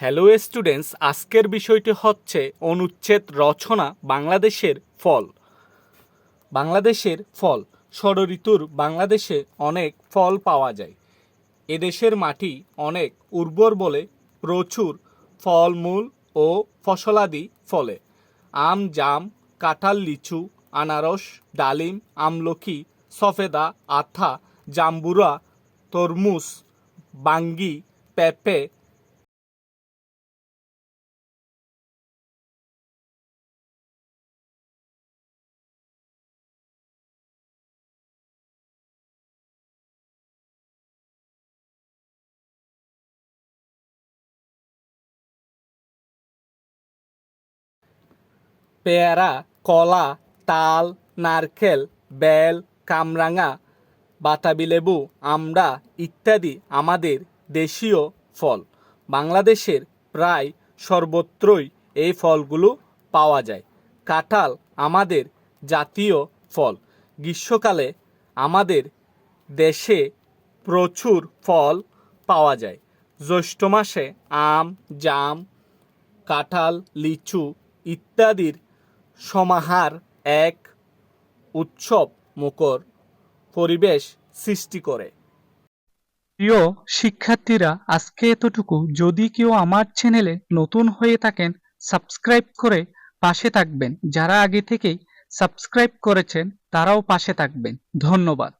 Hello students আজকের বিষয়টি হচ্ছে অনুচ্ছেদ রচনা বাংলাদেশের ফল। বাংলাদেশের ফল। ষড়ঋতুর বাংলাদেশে অনেক ফল পাওয়া যায়। এদেশের মাটি অনেক উর্বর বলে প্রচুর ফলমূল ও ফসলাদি ফলে। আম, জাম, কাঁঠাল, লিচু, আনারস, ডালিম, আমলকি, সফেদা, আথা, জাম্বুরা, তরমুজ, বাঙ্গি, পেঁপে পেয়ারা, কলা, তাল, নারকেল, বেল, কামরাঙা, বাতাবি লেবু, আমড়া ইত্যাদি আমাদের দেশীয় ফল। বাংলাদেশের প্রায় সর্বত্রই এই ফলগুলো পাওয়া যায়। কাঁঠাল আমাদের জাতীয় ফল। গ্রীষ্মকালে আমাদের দেশে প্রচুর ফল পাওয়া যায়। জ্যৈষ্ঠ মাসে আম, জাম, কাঁঠাল, লিচু ইত্যাদির সমাহার এক উৎসব মুখর পরিবেশ সৃষ্টি করে। প্রিয় শিক্ষার্থীরা, আজকে এতটুকু। যদি কেউ আমার চ্যানেলে নতুন হয়ে থাকেন, সাবস্ক্রাইব করে পাশে থাকবেন। যারা আগে থেকেই সাবস্ক্রাইব করেছেন, তারাও পাশে থাকবেন। ধন্যবাদ।